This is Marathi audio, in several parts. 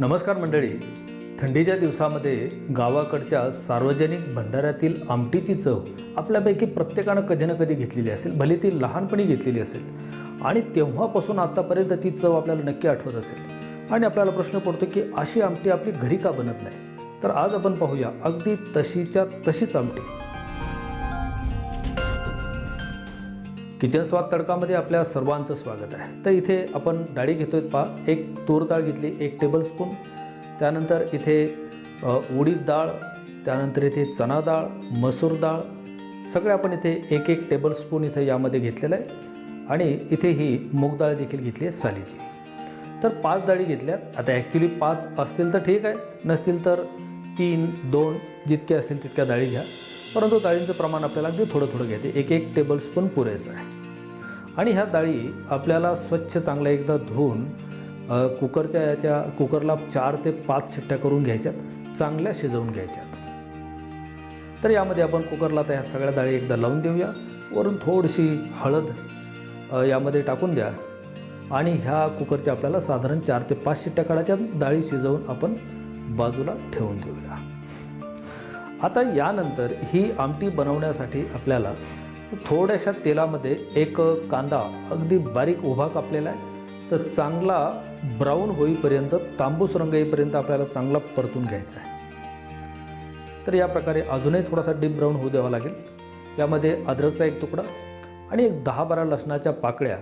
नमस्कार मंडळी. थंडीच्या दिवसामध्ये गावाकडच्या सार्वजनिक भंडाऱ्यातील आमटीची चव आपल्यापैकी प्रत्येकानं कधी ना कधी घेतलेली असेल भले ती लहानपणी घेतलेली असेल. आणि तेव्हापासून आत्तापर्यंत ती चव आपल्याला नक्की आठवत असेल. आणि आपल्याला प्रश्न पडतो की अशी आमटी आपली घरी का बनत नाही? तर आज आपण पाहूया अगदी तशीच्या तशीच आमटी. किचन स्वाद तडकामध्ये आपल्या सर्वांचं स्वागत आहे. तर इथे आपण डाळी घेतोय पहा एक तूर डाळ घेतली एक टेबलस्पून त्यानंतर इथे उडीद डाळ त्यानंतर इथे चना डाळ मसूर डाळ सगळे आपण इथे एक एक टेबलस्पून इथे यामध्ये घेतलेलं आहे. आणि इथे ही मूग डाळ देखील घेतली आहे सालीची. तर पाच डाळी घेतल्यात. आता ॲक्च्युली पाच असतील तर ठीक आहे. नसतील तर तीन दोन जितके असतील तितक्या डाळी घ्या. परंतु डाळींचं प्रमाण आपल्याला अगदी थोडं थोडं घ्यायचं एक एक टेबलस्पून पुरेसं आहे. आणि ह्या डाळी आपल्याला स्वच्छ चांगल्या एकदा धुवून कुकरच्या याच्या कुकरला चार ते पाच शिट्ट्या करून घ्यायच्यात चांगल्या शिजवून घ्यायच्यात. तर यामध्ये आपण कुकरला त्या सगळ्या डाळी एकदा लावून देऊया. वरून थोडीशी हळद यामध्ये टाकून द्या. आणि ह्या कुकरच्या आपल्याला साधारण चार ते पाच शिट्ट्या काढायच्या डाळी शिजवून आपण बाजूला ठेवून देऊया. आता यानंतर ही आमटी बनवण्यासाठी आपल्याला थोड्याशा तेलामध्ये एक कांदा अगदी बारीक उभा कापलेला आहे. तर चांगला ब्राऊन होईपर्यंत तांबूस रंग येईपर्यंत आपल्याला चांगला परतून घ्यायचा आहे. तर या प्रकारे अजूनही थोडासा डीप ब्राऊन होऊ द्यावा लागेल. यामध्ये अद्रकचा एक तुकडा आणि एक दहा बारा लसणाच्या पाकळ्या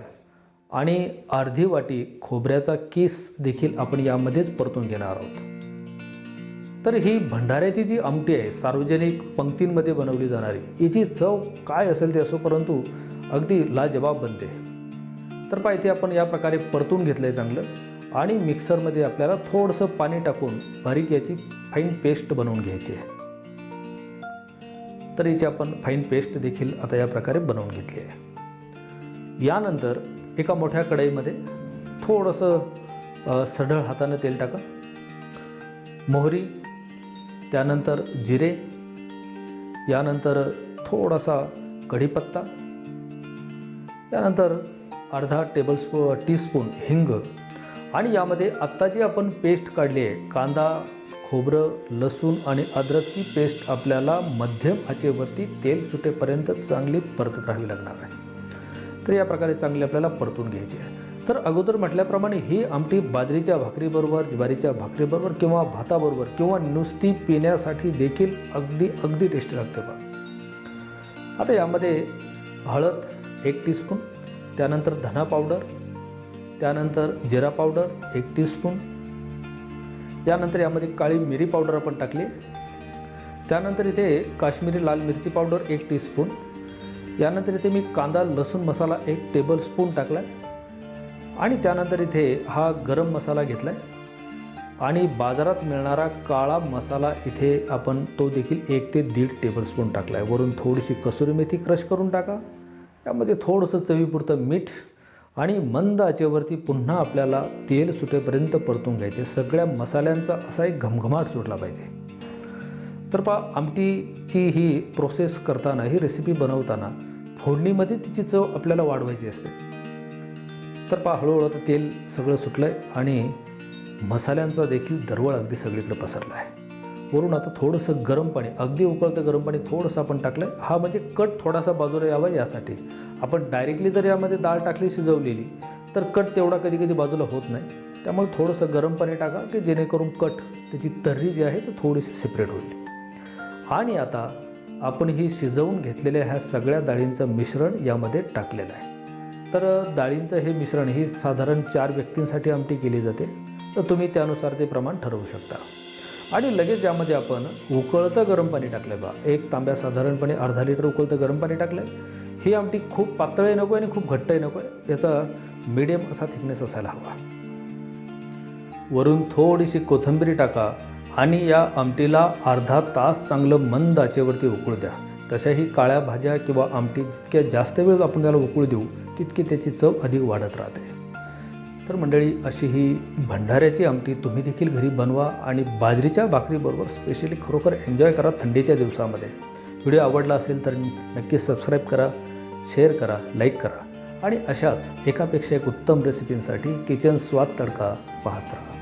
आणि अर्धी वाटी खोबऱ्याचा किस देखील आपण यामध्येच परतून घेणार आहोत. तर ही भंडाऱ्याची जी आमटी आहे सार्वजनिक पंक्तींमध्ये बनवली जाणारी हिची चव काय असेल ते असो परंतु अगदी लाजवाब बनते. तर पहा इथे आपण या प्रकारे परतून घेतलं आहे चांगलं आणि मिक्सरमध्ये आपल्याला थोडंसं पाणी टाकून बारीक याची फाईन पेस्ट बनवून घ्यायची आहे. तर याची आपण फाईन पेस्ट देखील आता या प्रकारे बनवून घेतली आहे. यानंतर एका मोठ्या कढईमध्ये थोडंसं सढळ हातानं तेल टाका. मोहरी त्यानंतर जिरे यानंतर थोडासा कढीपत्ता यानंतर अर्धा टेबलस्पू टीस्पून हिंग आणि यामध्ये आत्ता जी आपण पेस्ट काढली आहे कांदा खोबरं लसूण आणि अद्रकची पेस्ट आपल्याला मध्यम आचेवरती तेल सुटेपर्यंत चांगली परतत राहावी लागणार आहे. तर या प्रकारे चांगली आपल्याला परतून घ्यायची आहे. तर अगोदर म्हटल्याप्रमाणे ही आमटी बाजरीच्या भाकरीबरोबर ज्वारीच्या भाकरीबरोबर किंवा भाताबरोबर किंवा नुसती पिण्यासाठी देखील अगदी अगदी टेस्टी लागते बा आता यामध्ये हळद एक टीस्पून त्यानंतर धना पावडर त्यानंतर जिरा पावडर एक टीस्पून यानंतर यामध्ये काळी मिरी पावडर आपण टाकली. त्यानंतर इथे काश्मीरी लाल मिरची पावडर एक टीस्पून यानंतर इथे मी कांदा लसूण मसाला एक टेबलस्पून टाकला आहे आणि त्यानंतर इथे हा गरम मसाला घेतला आहे आणि बाजारात मिळणारा काळा मसाला इथे आपण तो देखील एक ते दीड टेबलस्पून टाकला आहे वरून थोडीशी कसुरी मेथी क्रश करून टाका. त्यामध्ये थोडंसं चवीपुरतं मीठ आणि मंद आचेवरती पुन्हा आपल्याला तेल सुटेपर्यंत परतून घ्यायचे. सगळ्या मसाल्यांचा असा एक घमघमाट सुटला पाहिजे. तर पा आमटीची ही प्रोसेस करताना ही रेसिपी बनवताना फोडणीमध्ये तिची चव आपल्याला वाढवायची असते. तर पा हळूहळू आता तेल सगळं सुटलं आहे आणि मसाल्यांचा देखील दरवळ अगदी सगळीकडे पसरला आहे वरून आता थोडंसं गरम पाणी अगदी उकळतं गरम पाणी थोडंसं आपण टाकलं आहे हा म्हणजे कट थोडासा बाजूला यावा यासाठी. आपण डायरेक्टली जर यामध्ये डाळ टाकली शिजवलेली तर कट तेवढा कधी कधी बाजूला होत नाही. त्यामुळे थोडंसं गरम पाणी टाका की जेणेकरून कट त्याची तर्री जी आहे ती थोडीशी सेपरेट होईल. आणि आता आपण ही शिजवून घेतलेल्या ह्या सगळ्या डाळींचं मिश्रण यामध्ये टाकलेलं आहे. तर डाळींचं हे मिश्रण ही साधारण चार व्यक्तींसाठी आमटी केली जाते. तर तुम्ही त्यानुसार ते प्रमाण ठरवू शकता. आणि लगेच यामध्ये आपण उकळतं गरम पाणी टाकलं बा. एक तांब्या साधारणपणे अर्धा लिटर उकळतं गरम पाणी टाकलं आहे ही आमटी खूप पातळही नको आहे आणि खूप घट्टही नको आहे याचा मिडियम असा थिकनेस असायला हवा. वरून थोडीशी कोथिंबीर टाका आणि या आमटीला अर्धा तास चांगलं मंद आचेवरती उकळू द्या. तशाही काळ्या भाज्या किंवा आमटी जितक्या जास्त वेळ आपण त्याला उकळू देऊ तितकी त्याची चव अधिक वाढत राहते. तर मंडळी अशी ही भंडाऱ्याची आमटी तुम्ही देखील घरी बनवा आणि बाजरीच्या भाकरीबरोबर स्पेशली खरोखर एन्जॉय करा थंडीच्या दिवसामध्ये. व्हिडिओ आवडला असेल तर नक्की सबस्क्राईब करा शेअर करा लाईक करा आणि अशाच एकापेक्षा एक उत्तम रेसिपींसाठी किचन स्वाद तडका पाहत राहा.